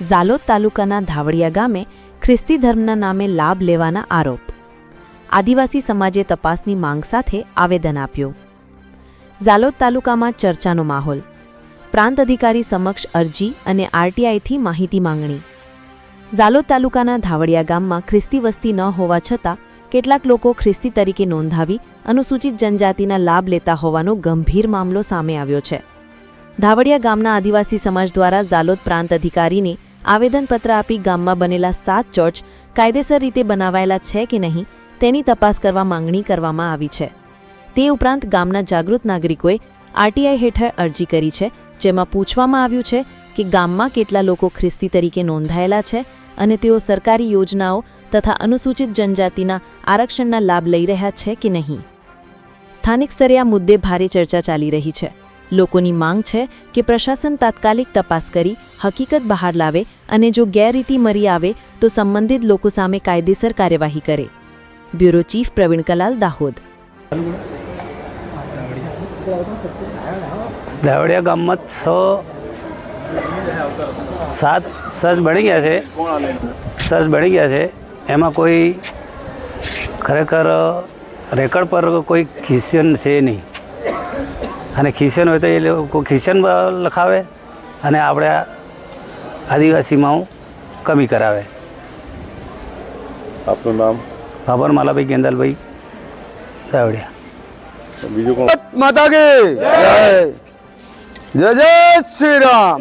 ઝાલોદ તાલુકાના ધાવડિયા ગામે ખ્રિસ્તી ધર્મના નામે લાભ લેવાના આરોપ. આદિવાસી સમાજે તપાસની માંગ સાથે આવેદન આપ્યું. ઝાલોદ તાલુકામાં ચર્ચાનો માહોલ. પ્રાંત અધિકારી સમક્ષ અરજી અને આરટીઆઈથી માહિતી માંગણી. ઝાલોદ તાલુકાના ધાવડિયા ગામમાં ખ્રિસ્તી વસ્તી ન હોવા છતાં કેટલાક લોકો ખ્રિસ્તી તરીકે નોંધાવી અનુસૂચિત જનજાતિના લાભ લેતા હોવાનો ગંભીર મામલો સામે આવ્યો છે. ધાવડિયા ગામના આદિવાસી સમાજ દ્વારા ઝાલોદ પ્રાંત અધિકારીને આવેદનપત્ર આપી ગામમાં બનેલા સાત ચર્ચ કાયદેસર રીતે બનાવાયેલા છે કે નહીં, તેની તપાસ કરવા માંગણી કરવામાં આવી છે. તે ઉપરાંત ગામના જાગૃત નાગરિકોએ આરટીઆઈ હેઠળ અરજી કરી છે, જેમાં પૂછવામાં આવ્યું છે કે ગામમાં કેટલા લોકો ખ્રિસ્તી તરીકે નોંધાયેલા છે અને તેઓ સરકારી યોજનાઓ તથા અનુસૂચિત જનજાતિના આરક્ષણના લાભ લઈ રહ્યા છે કે નહીં. સ્થાનિક સ્તરે આ મુદ્દે ભારે ચર્ચા ચાલી રહી છે. લોકોની માંગ છે કે પ્રશાસન તાત્કાલિક તપાસ કરી, હકીકત બહાર લાવે અને જો ગેરરીતિ મરી આવે તો સંબંધિત લોકો સામે કાયદેસર કાર્યવાહી કરે. Bureau chief Pravin Kalal, Dahod. દાવડિયા ગામમાં છ, સાત સર્ચ બની ગયા છે. સર્ચ બની ગયા છે. એમાં કોઈ ખરેખર રેકર્ડ પર કોઈ ખિસ્યન છે નહીં. અને ખ્રિશ્ચન હોય તો એ લોકો ખ્રિશ્ચન લખાવે અને આપણે આદિવાસીમાં કમી કરાવે. આપનું નામ? બાબર માલાભાઈ ગેંદલભાઈ દાવડિયા બીજું કોણ? માતા કે જય! જય જય શ્રી રામ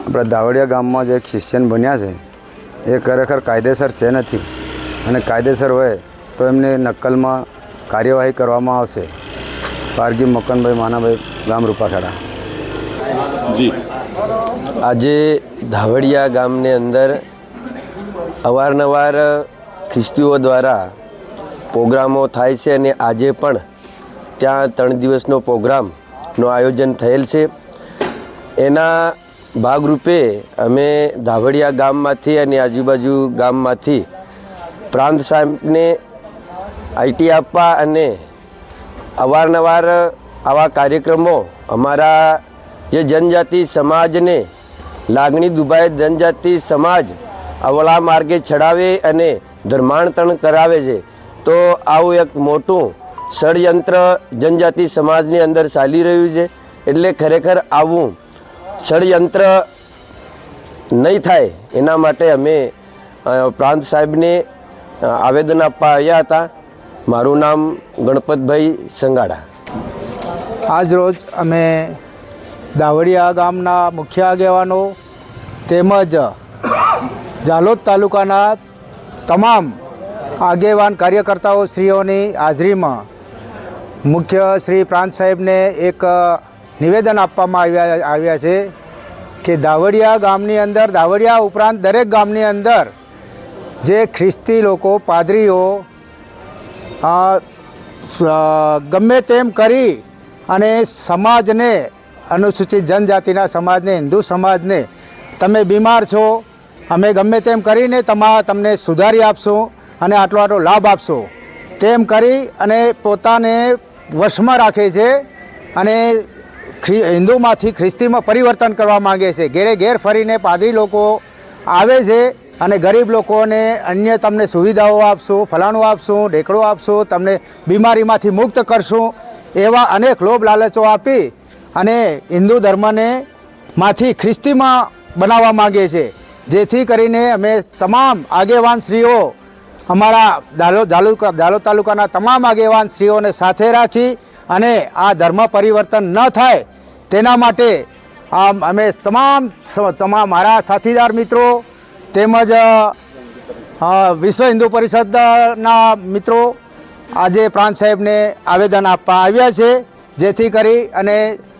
આપણા દાવડિયા ગામમાં જે ખ્રિશ્ચન બન્યા છે એ ખરેખર કાયદેસર છે નથી. અને કાયદેસર હોય તો એમને નકલમાં કાર્યવાહી કરવામાં આવશે. પારગી મકનભાઈ માનાભાઈ ગામ રૂપાખાડા. જી. આજે ધાવડિયા ગામની અંદર અવારનવાર ખ્રિસ્તીઓ દ્વારા પ્રોગ્રામો થાય છે અને આજે પણ ત્યાં ત્રણ દિવસનો પ્રોગ્રામનું આયોજન થયેલ છે. એના ભાગરૂપે અમે ધાવડિયા ગામમાંથી અને આજુબાજુ ગામમાંથી પ્રાંત સાહેબને આઈટી આપવા અને અવારનવાર આવા કાર્યક્રમો અમારા જે જનજાતિ સમાજને લાગણી દુભાય જનજાતિ સમાજ અવળા માર્ગે ચડાવે અને ધર્માંતરણ કરાવે છે, તો આવું એક મોટું ષડયંત્ર જનજાતિ સમાજની અંદર ચાલી રહ્યું છે. એટલે ખરેખર આવું ષડયંત્ર નહીં થાય એના માટે અમે પ્રાંત સાહેબને આવેદન આપવા આવ્યા હતા. મારું નામ ગણપતભાઈ સંગાડા. આજ રોજ અમે દાવડિયા ગામના મુખ્ય આગેવાનો તેમજ ઝાલોદ તાલુકાના તમામ આગેવાન કાર્યકર્તાઓ શ્રીઓની હાજરીમાં મુખ્ય શ્રી પ્રાંત સાહેબને એક નિવેદન આપવામાં આવ્યા આવ્યા છે કે દાવડિયા ગામની અંદર, દાવડિયા ઉપરાંત દરેક ગામની અંદર જે ખ્રિસ્તી લોકો, પાદરીઓ ગમે તેમ કરી અને સમાજને અનુસૂચિત જનજાતિના સમાજને, હિન્દુ સમાજને તમે બીમાર છો, અમે ગમે તેમ કરીને તમા, તમને સુધારી આપશું અને આટલો આટલો લાભ આપશું. તેમ કરી અને પોતાને વશમાં રાખે છે અને હિન્દુમાંથી ખ્રિસ્તીમાં પરિવર્તન કરવા માંગે છે. ઘેરે ઘેર ફરીને પાદરી લોકો આવે છે અને ગરીબ લોકોને અન્ય તમને સુવિધાઓ આપશું, ફલાણું આપશું ઢેકડું આપશું, તમને બીમારીમાંથી મુક્ત કરશું, એવા અનેક લોભ લાલચો આપી અને હિન્દુ ધર્મને માંથી ખ્રિસ્તીમાં બનાવવા માગે છે જેથી કરીને અમે તમામ આગેવાન શ્રીઓ અમારા દાલો દાલુકા દાલોદ તાલુકાના તમામ આગેવાન શ્રીઓને સાથે રાખી અને આ ધર્મ પરિવર્તન ન થાય તેના માટે આમ અમે તમામ તમામ મારા સાથીદાર મિત્રો તેમજ વિશ્વ હિન્દુ પરિષદના મિત્રો આજે પ્રાંત સાહેબને આવેદન આપવા આવ્યા છે, જેથી કરી અને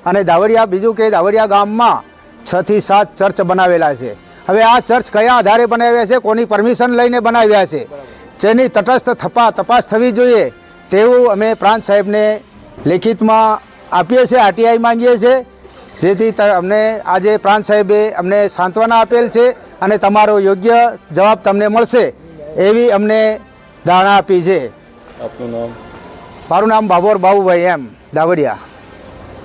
અને દાવડિયા બીજું કે દાવડિયા ગામમાં છથી સાત ચર્ચ બનાવેલા છે. હવે આ ચર્ચ કયા આધારે બનાવ્યા છે, કોની પરમિશન લઈને બનાવ્યા છે, જેની તટસ્થ થપા, તપાસ થવી જોઈએ, તેવું અમે પ્રાંત સાહેબને લેખિતમાં આપીએ છીએ, આરટીઆઈ માંગીએ છીએ, જેથી અમને આજે પ્રાંત સાહેબે અમને સાંત્વના આપેલ છે અને તમારો યોગ્ય જવાબ તમને મળશે એવી અમને ધારણા આપી છે. આપનું નામ? મારું નામ બાબોર બાબુભાઈ એમ દાવડિયા.